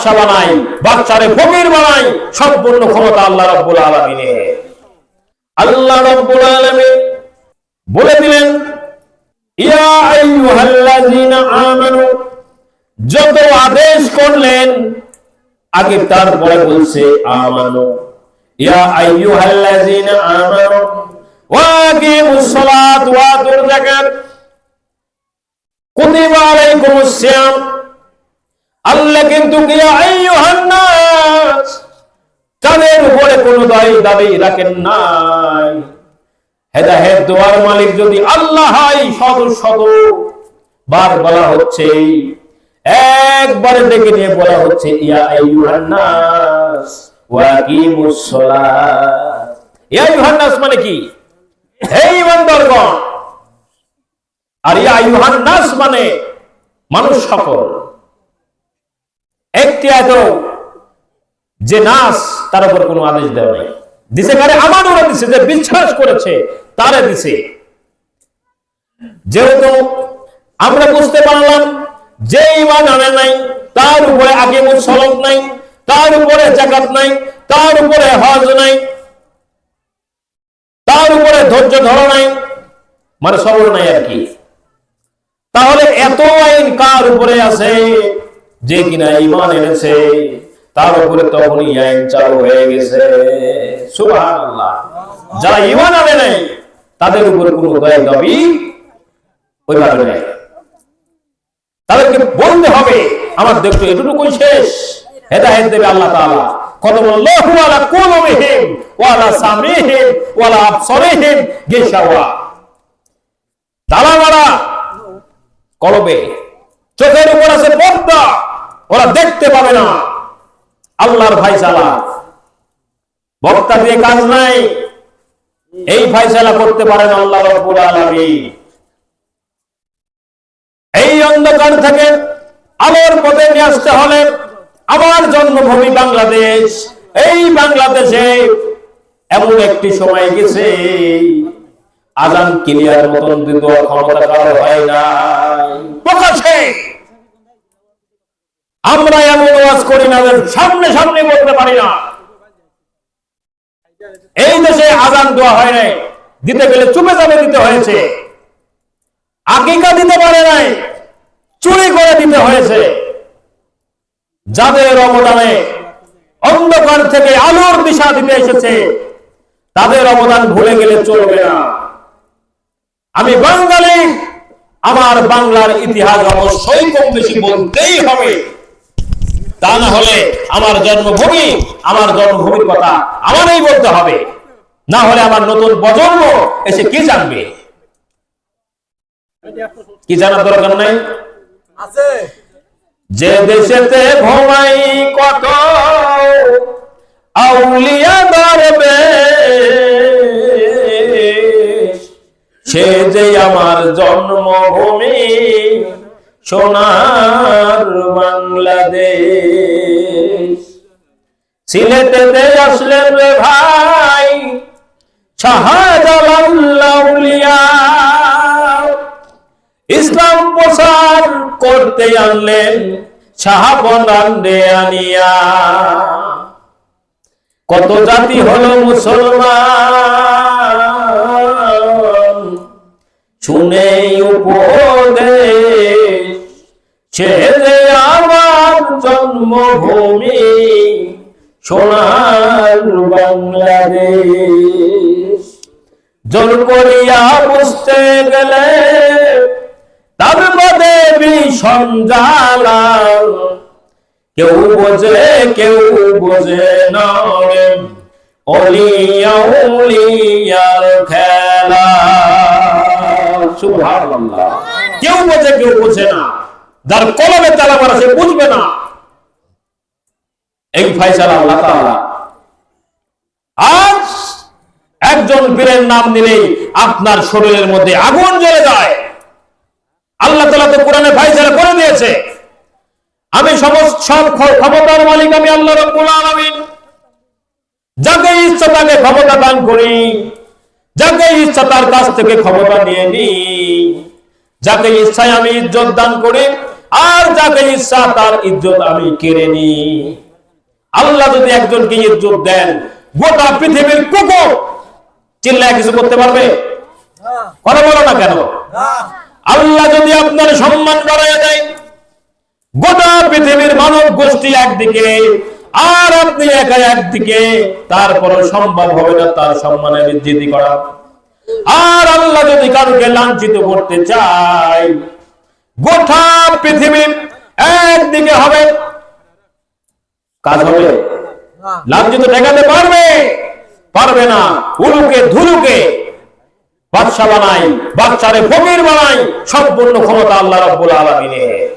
বাদশা বানাই বাচ্চারে ফকির বানাই, সম্পূর্ণ ক্ষমতা আল্লাহ রব্বুল আলমিনের। আল্লাহ রব্বুল আলমিন বলে দিলেন, ইয়া আইয়ুহাল্লাযীনা আমানু, যত আদেশ করলেন, আগে তারপরে বলছে আমানু। ইয়া আইয়ুহাল্লাযীনা আমানু, ওয়া আকিমুস সালাত, ওয়া আতুজ যাকাত। কুতিবা আলাইকুমুস সিয়াম আল্লাহ কিন্তু তাদের উপরে কোনো দায়ী দাবি রাখেন নাই। হেদাহেদ দোয়ার মালিক যদি আল্লাহ শত শত বার বলা হচ্ছে। একবারে ডেকে নিয়ে বলা হচ্ছে, ইয়া আইয়ুহান নাস ওয়া সালাত। ইয়া মানে কি? হে ইমানদারগণ আর ইয়া আইয়ুহান নাস মানে মানুষ সকল একটি আয়ত যে নাস, তার উপর কোনো আদেশ দেওয়া নাই। দিছে কারে আমার ওরা দিছে, যে বিশ্বাস করেছে, তারে দিছে। যেহেতু আমরা বুঝতে পারলাম যে ইমান আনে নাই, তার উপরে আগে সলক নাই, তার উপরে জাকাত নাই, তার উপরে হজ নাই, তার উপরে ধৈর্য ধরো নাই মানে সবর নাই আর কি। তাহলে এত আইন কার উপরে আছে? যে কিনা ইমান এনেছে, তার উপরে তখনই আইন চালু হয়ে গেছে। সুবহানাল্লাহ। যারা ইমান আনে নাই, তাদের উপরে কোনো দয়া দাবি নেই। তাদেরকে হবে, আমার দেখতো এটুকুই শেষ। দেবে আল্লাহ তাআলা। কত বলল্লাহু আলা কুলুবিহিম, ওয়া আলা সামিহিম ওয়া আলা আবসারিহিম গিশাওয়া তালা মারা কলবে। চোখের উপর আছে দেখতে পাবে না। আল্লাহর ফাইসালা বক্তা দিয়ে কাজ নাই। এই ফাইসালা করতে পারেন আল্লাহ এই অন্ধকার থেকে আলোর পথে নিয়ে আসতে হলে আমার জন্মভূমি বাংলাদেশ। এই বাংলাদেশে এমন একটি সময় গেছে, আজান ক্লিয়ার মতন দেওয়ার ক্ষমতা কারও হয় না প্রকাশে আমরা এমন ওয়াজ করি না সামনে সামনে বলতে পারি না। এই দেশে আজান দেওয়া হয় নাই, দিতে গেলে চুপে যাবে দিতে হয়েছে। আকিকা দিতে পারে নাই, চুরি করে দিতে হয়েছে। যাদের অবদানে অন্ধকার থেকে আলোর দিশা দিতে এসেছে, তাদের অবদান ভুলে গেলে চলবে না। আমি বাঙালি, আমার বাংলার ইতিহাস অবশ্যই কম বেশি বলতেই হবে। তা না হলে আমার জন্মভূমি আমার জন্মভূমির কথা আমারই বলতে হবে। না হলে আমার নতুন প্রজন্ম এসে কি জানবে? কি জানার দরকার নাই? আছে। যে দেশেতে ঘুমাই কত আউলিয়া দরবে সে যে আমার জন্মভূমি সোনার বাংলাদেশ। সিলেটেতে আসলেন রে ভাই শাহজালাউলিয়া ইসলাম প্রচার করতে আনলেন শাহবনান্ডে আনিয়া। কত জাতি হলো মুসলমান শুনে উপদেশ ছেড়ে আমার জন্মভূমি সোনার বাংলাদেশ। জোর করিয়া বুঝতে গেলে তার ভীষণ জ্বালা কেউ বোঝে কেউ বোঝে না অলিয়া উলিয়ার খেলা। সুবহানাল্লাহ। কেউ বোঝে কেউ বোঝে না। যার কলমে তালা মারা সে বুঝবে না। এই ফাইসালা আল্লাহ আজ একজন বীরের নাম নিলেই আপনার শরীরের মধ্যে আগুন জ্বলে যায়। আল্লাহ তালা তো কোরআনে ফাইসালা করে দিয়েছে। আমি সমস্ত সব ক্ষমতার মালিক, আমি আল্লাহ রব্বুল আলামিন। যাকে ইচ্ছা তাকে ক্ষমতা দান করি। যাকে ইচ্ছা তার কাছ থেকে ক্ষমতা নিয়ে নি যাকে ইচ্ছায় আমি ইজ্জত দান করি। আর যাকে ইচ্ছা তার ইজ্জত আমি কেড়ে নি। আল্লাহ যদি একজনকে ইজ্জত দেন গোটা পৃথিবীর কুকুর চিল্লায় কিছু করতে পারবে? কথা বলো না কেন? আল্লাহ যদি আপনার সম্মান বাড়াইয়া দেয় গোটা পৃথিবীর মানব গোষ্ঠী একদিকে আর আপনি একা একদিকে তারপরে সম্ভব হবে না তার সম্মানের বৃদ্ধি করা। আর আল্লাহ যদি কারোকে লাঞ্ছিত করতে চায় গোটা পৃথিবী একদিকে হবে। কাজ হবে। লাঞ্ছিত ঠেকাতে পারবে? পারবে না। উলুকে ধুলুকে বাদশা বানাই বাচ্চারে ফকির বানাই সম্পূর্ণ ক্ষমতা আল্লাহ রাব্বুল আলামিনের।